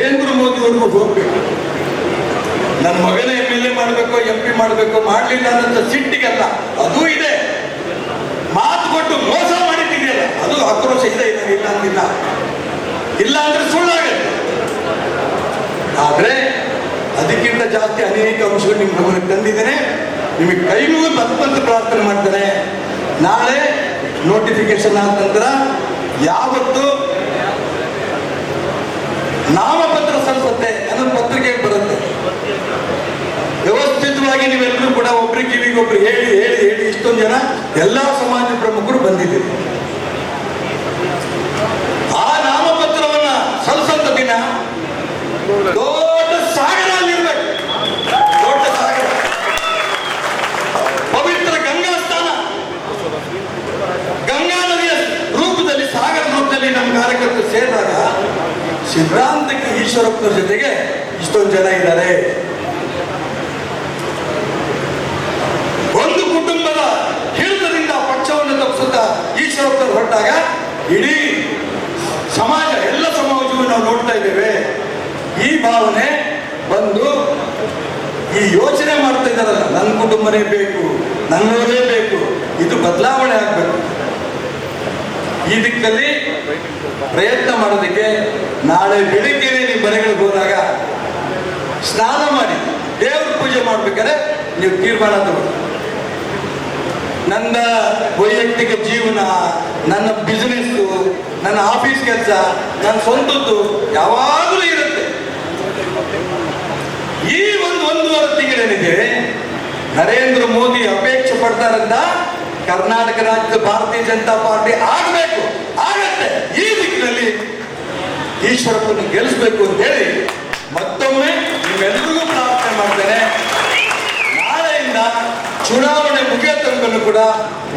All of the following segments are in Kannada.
ಹಂತದವರೆಗೂ ಹೋಗ್ಬೇಕು. ನನ್ನ ಮಗನ ಎಂ ಎಲ್ ಎ ಮಾಡಬೇಕು ಎಂ ಪಿ ಮಾಡಬೇಕು, ಮಾಡಲಿಲ್ಲ ಅನ್ನೋಂಥ ಸಿಟ್ಟಿಗೆಲ್ಲ ಅದು ಇದೆ. ಮಾತು ಕೊಟ್ಟು ಮೋಸ ಮಾಡಿದ್ದೀನಿ ಅದು ಆಕ್ರೋಶ ಇದೆ, ಇಲ್ಲ ಅಂದಿಲ್ಲ. ಇಲ್ಲ ಅಂದ್ರೆ ಸುಳ್ಳಾಗುತ್ತೆ. ಆದರೆ ಅದಕ್ಕಿಂತ ಜಾಸ್ತಿ ಅನೇಕ ಅಂಶಗಳು ನಿಮ್ಮ ಗಮನಕ್ಕೆ ತಂದಿದ್ದೇನೆ. ನಿಮಗೆ ಕೈ ಮುಗಿದು ಭಗವಂತ ಪ್ರಾರ್ಥನೆ ಮಾಡ್ತಾರೆ ನಾಳೆ ನೋಟಿಫಿಕೇಶನ್ ಆದ ನಂತರ ಯಾವತ್ತು ನಾಮಪತ್ರ ಸಲ್ಲಿಸುತ್ತೆ, ಅದು ಪತ್ರಿಕೆ ಬರುತ್ತೆ. ವ್ಯವಸ್ಥಿತವಾಗಿ ನೀವೆಲ್ಲರೂ ಕೂಡ ಒಬ್ರಿಗೆ ಕಿವಿಗೊಬ್ರು ಹೇಳಿ ಹೇಳಿ ಹೇಳಿ, ಇಷ್ಟೊಂದು ಜನ ಎಲ್ಲಾ ಸಮಾಜ ಪ್ರಮುಖರು ಬಂದಿದ್ದೀರಿ. ಆ ನಾಮಪತ್ರವನ್ನ ಸಲ್ಲಿಸಂತ ದಿನ ದೊಡ್ಡ ಸಾಗರ ಅಲ್ಲಿರ್ಬೇಕು ದೊಡ್ಡ ಸಾಗರ. ಪವಿತ್ರ ಗಂಗಾ ಸ್ಥಾನ ಗಂಗಾ ನದಿಯ ರೂಪದಲ್ಲಿ, ಸಾಗರ ರೂಪದಲ್ಲಿ ನಮ್ಮ ಕಾರ್ಯಕರ್ತರು ಸೇರಿದಾಗ ಸಿದ್ಧಾಂತಕ್ಕೆ ಈಶ್ವರಪ್ಪನ ಜೊತೆಗೆ ಇಷ್ಟೊಂದು ಜನ ಇದ್ದಾರೆ. ಒಂದು ಕುಟುಂಬದ ಹಿಡಿತದಿಂದ ಪಕ್ಷವನ್ನು ತಪ್ಪಿಸುತ್ತಾ ಈಶ್ವರಪ್ಪನ ಹೊರಟಾಗ ಇಡೀ ಸಮಾಜ, ಎಲ್ಲ ಸಮಾಜವನ್ನು ನಾವು ನೋಡ್ತಾ ಇದ್ದೇವೆ. ಈ ಭಾವನೆ ಬಂದು ಈ ಯೋಚನೆ ಮಾಡ್ತಾ ಇದ್ದಾರಲ್ಲ ನನ್ನ ಕುಟುಂಬನೇ ಬೇಕು, ನನ್ನವರೇ ಬೇಕು, ಇದು ಬದಲಾವಣೆ ಆಗಬೇಕು. ಈ ದಿಕ್ಕಲ್ಲಿ ಪ್ರಯತ್ನ ಮಾಡೋದಕ್ಕೆ ನಾಳೆ ಬೆಳಿಗ್ಗೆ ನೀವು ಮನೆಗಳಿಗೆ ಹೋದಾಗ ಸ್ನಾನ ಮಾಡಿ ದೇವ್ರ ಪೂಜೆ ಮಾಡ್ಬೇಕಾದ್ರೆ ನೀವು ತೀರ್ಮಾನ ತಗೊಳ್ಳಿ. ನನ್ನ ವೈಯಕ್ತಿಕ ಜೀವನ, ನನ್ನ ಬಿಸ್ನೆಸ್ಸು ನನ್ನ ಆಫೀಸ್ ಕೆಲಸ, ನನ್ನ ಸ್ವಂತದ್ದು ಯಾವಾಗಲೂ ಇರುತ್ತೆ. ಈ ಒಂದು ಒಂದೂವರೆ ತಿಂಗಳೇನಿದೆ, ನರೇಂದ್ರ ಮೋದಿ ಅಪೇಕ್ಷೆ ಪಡ್ತಾರಂತ ಕರ್ನಾಟಕ ರಾಜ್ಯದ ಭಾರತೀಯ ಜನತಾ ಪಾರ್ಟಿ ಆಗಬೇಕು. ಈಶ್ವರಪ್ಪನ ಗೆಲ್ಲಿಸ್ಬೇಕು ಅಂತ ಹೇಳಿ ಮತ್ತೊಮ್ಮೆ ನಿಮ್ಮೆಲ್ಲರಿಗೂ ಪ್ರಾರ್ಥನೆ ಮಾಡ್ತೇನೆ. ನಾಳೆಯಿಂದ ಚುನಾವಣೆ ಮುಗಿಯೋ ತನಕನೂ ಕೂಡ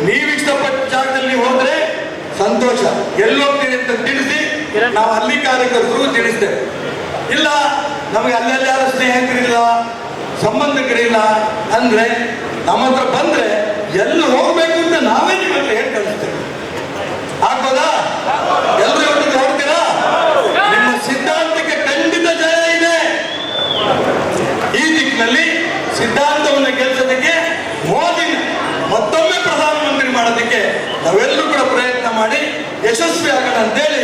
ನೀವು ಇಷ್ಟಪಟ್ಟ ಜಾಗದಲ್ಲಿ ಹೋದ್ರೆ ಸಂತೋಷ. ಎಲ್ಲೋಗ್ತೀರಿ ಅಂತ ತಿಳಿಸಿ ನಾವು ಅಲ್ಲಿ ಕಾರ್ಯಕರ್ತರು ತಿಳಿಸ್ತೇವೆ. ಇಲ್ಲ, ನಮಗೆ ಅಲ್ಲೆಲ್ಲ ಯಾರು ಸ್ನೇಹಿತರಿಲ್ಲ ಸಂಬಂಧಿಕರಿಲ್ಲ ಅಂದ್ರೆ ನಮ್ಮ ಹತ್ರ ಬಂದ್ರೆ ಎಲ್ಲಿ ಹೋಗ್ಬೇಕು ಅಂತ ನಾವೇ ನಿಮ್ಮಲ್ಲಿ ಹೇಳ್ಕೊಳ್ತೇವೆ ಆಗ್ಬೋದಾ ಎಲ್ಲರೂ ಇವತ್ತು ಹೊರಡ್ತೀರಾ ನಿಮ್ಮ ಸಿದ್ಧಾಂತಕ್ಕೆ ಖಂಡಿತ ಜಯ ಇದೆ ಈ ದಿಕ್ಕಿನಲ್ಲಿ ಸಿದ್ಧಾಂತವನ್ನು ಗೆಲ್ಲಿಸೋದಕ್ಕೆ ಮೋದಿ ಮತ್ತೊಮ್ಮೆ ಪ್ರಧಾನಮಂತ್ರಿ ಮಾಡೋದಕ್ಕೆ ನಾವೆಲ್ಲರೂ ಕೂಡ ಪ್ರಯತ್ನ ಮಾಡಿ ಯಶಸ್ವಿ ಆಗೋಣ ಅಂತೇಳಿ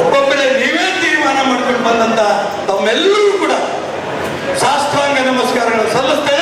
ಒಬ್ಬೊಬ್ಬರೇ ನೀವೇ ತೀರ್ಮಾನ ಮಾಡ್ಕೊಂಡು ಬಂದಂತ ತಮ್ಮೆಲ್ಲರೂ ಕೂಡ ಶಾಸ್ತ್ರಾಂಗ ನಮಸ್ಕಾರಗಳನ್ನು ಸಲ್ಲಿಸ್ತೇನೆ.